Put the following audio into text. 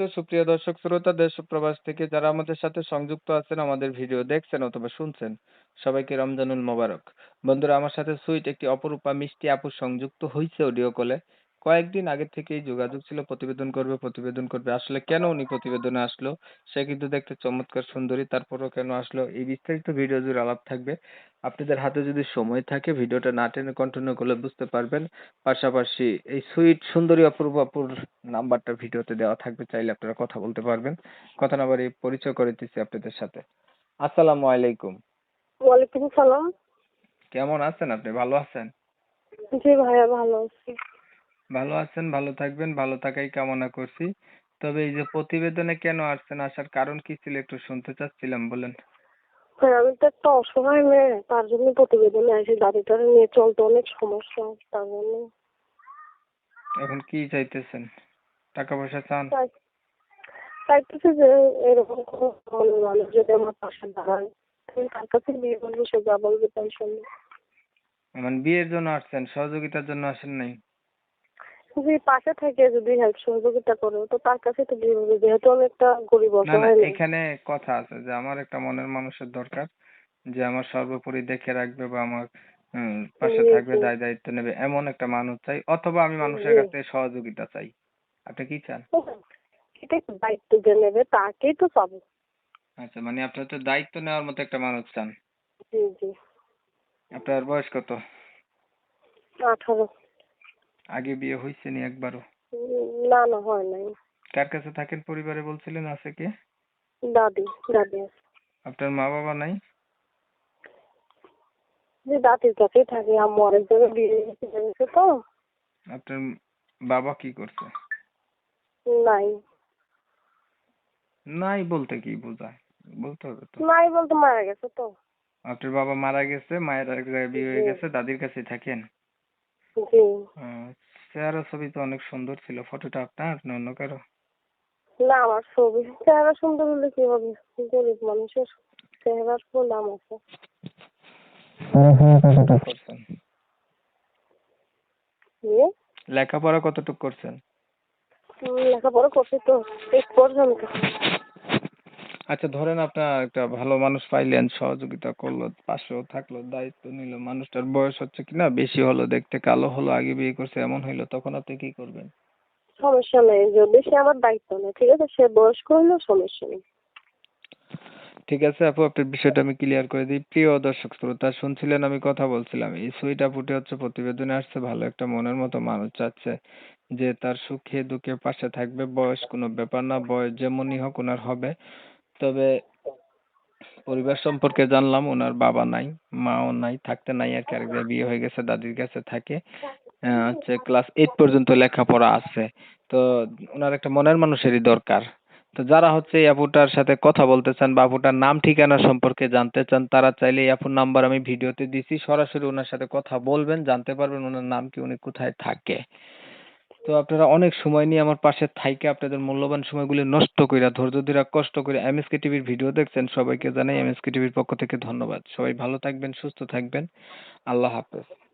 বারাকাতুহু সুপ্রিয় দর্শক শ্রোতা, দেশ প্রবাস থেকে যারা আমাদের সাথে সংযুক্ত আছেন, আমাদের ভিডিও দেখছেন অথবা শুনছেন, সবাইকে রমজানুল মোবারক। বন্ধুরা, আমার সাথে সুইট একটি অপরূপা মিষ্টি আপু সংযুক্ত হয়েছে অডিও কলে কয়েকদিন আগে থেকেই যোগাযোগ ছিল প্রতিবেদন করবে প্রতিবেদন করবে। আসলে কেন উনি প্রতিবেদনে আসলো? সে কিন্তু দেখতে চমৎকার সুন্দরী তারপরও কেন আসলো? এই বিস্তারিত ভিডিও জুড়ে আলাপ থাকবে। আপনাদের হাতে যদি সময় থাকে ভিডিওটা না টেনে কন্টিনিউ করলে বুঝতে পারবেন। পাশাপাশি এই সুইট সুন্দরী অপূর্ব অপুর নাম্বারটা ভিডিওতে দেওয়া থাকবে চাইলে আপনারা কথা বলতে পারবেন। কথা না বাড়ি পরিচয় করে দিচ্ছি আপনাদের সাথে। আসসালামু আলাইকুম। ওয়ালাইকুম সালাম। কেমন আছেন আপনি? ভালো আছেন? জি ভাইয়া ভালো আছি। ভালো আছেন ভালো থাকবেন ভালো থাকাই কামনা করছি। তবে এই যে প্রতিবেদনে কেন আসছেন আসার কারণ কি ছিল একটু শুনতে চাচ্ছিলাম বলেন। হ্যাঁ আমি তো একটা অসহায় মেয়ে তার জন্য প্রতিবেদনে আসি দাদিটারে নিয়ে চলতে অনেক সমস্যা তার জন্য। এখন কি চাইতেছেন? টাকা পয়সা চান? চাই চাইতেছি যে এরকম কোনো মানে মানুষ যদি আমার পাশে দাঁড়ায় আমি তার কাছে বিয়ে করব সে যা বলবে তাই শুনব। মানে বিয়ের জন্য আসছেন সহযোগিতার জন্য আসেন নাই? যদি পাশে থেকে যদি হেল্প সহযোগিতা করে তো তার কাছে তো করব যেহেতু আমি একটা গরিব অসহায় এখানে কথা আছে যে আমার একটা মনের মানুষের দরকার যে আমার সর্বোপরি দেখে রাখবে বা আমার পাশে থাকবে দায় দায়িত্ব নেবে এমন একটা মানুষ চাই অথবা আমি মানুষের। কাছ সহযোগিতা চাই। আপনি কি চান? এটা দায়িত্ব যে নেবে তাকেই তো পাবো। আচ্ছা মানে আপনার তো দায়িত্ব নেওয়ার মতো একটা মানুষ চান। জি জি। আপনার বয়স কত? আঠারো। আগে বিয়ে হয়েছে নি একবারও? না না হয় নাই। কার কাছে থাকেন? পরিবারে বলছিলেন আছে কে? দাদি দাদি আছে। আপনার মা বাবা নাই? যে দাদির কাছেই থাকি আম্মু আরেক জায়গায় বিয়ে দিয়ে গেছে তো। আপনার বাবা কি করছে? নাই। নাই বলতে কি বোঝায়? বলতে হবে তো। নাই বলতে মারা গেছে তো। আপনার বাবা মারা গেছে মায়ের আরেক জায়গায় বিয়ে হয়ে গেছে দাদির কাছে থাকেন? চেহারা ছবি তো অনেক সুন্দর ছিল। ফটোটা আপনার না অন্য কারও? না আমার ছবি চেহারা সুন্দর হলে কি হবে? গরিব মানুষের চেহারার কোনো দাম আছে। করছেন নিয়ে লেখাপড়া কতটুকু করছেন? লেখাপড়া করছি তো এই পর্যন্ত। আচ্ছা ধরেন আপনার একটা ভালো মানুষ পাইলেন সহযোগিতা করল পাশেও থাকল দায়িত্ব নিল মানুষটার বয়স হচ্ছে কি না বেশি হলো দেখতে কালো হলো আগে বিয়ে করছে এমন হইল তখন আপনি কি করবেন? সমস্যা নেই যদি সে আমার দায়িত্ব নেয় ঠিক আছে? সে বয়স্ক হলেও সমস্যা নেই। ঠিক আছে আপু আপনার বিষয়টা আমি ক্লিয়ার করে দিই। প্রিয় দর্শক শ্রোতা শুনছিলেন আমি কথা বলছিলাম এই সুইট আপুটি হচ্ছে প্রতিবেদনে আসছে ভালো একটা মনের মতো মানুষ চাচ্ছে যে তার সুখে দুঃখে পাশে থাকবে বয়স কোনো ব্যাপার না বয়স যেমনই হোক ওনার হবে। তবে পরিবার সম্পর্কে জানলাম ওনার বাবা নাই, মাও নাই, থাকতে নাই আর কি আরেক বিয়ে হয়ে গেছে, দাদির কাছে থাকে। হচ্ছে ক্লাস এইট পর্যন্ত লেখাপড়া আছে। তো ওনার একটা মনের মানুষেরই দরকার। তো যারা হচ্ছে এই আপুটার সাথে কথা বলতে চান বা আপুটার নাম ঠিকানা সম্পর্কে জানতে চান, তারা চাইলে এই আপুর নাম্বার আমি ভিডিওতে দিছি। সরাসরি ওনার সাথে কথা বলবেন, জানতে পারবেন ওনার নাম কি, উনি কোথায় থাকে। তো আপনারা অনেক সময় নিয়ে আমার পাশে থাইকে আপনাদের মূল্যবান সময়গুলি নষ্ট কইরা, ধৈর্য ধইরা, কষ্ট করে এমএসকে টিভির ভিডিও দেখছেন, সবাইকে জানাই এম এমএসকে টিভির পক্ষ থেকে ধন্যবাদ। সবাই ভালো থাকবেন, সুস্থ থাকবেন। আল্লাহ হাফেজ।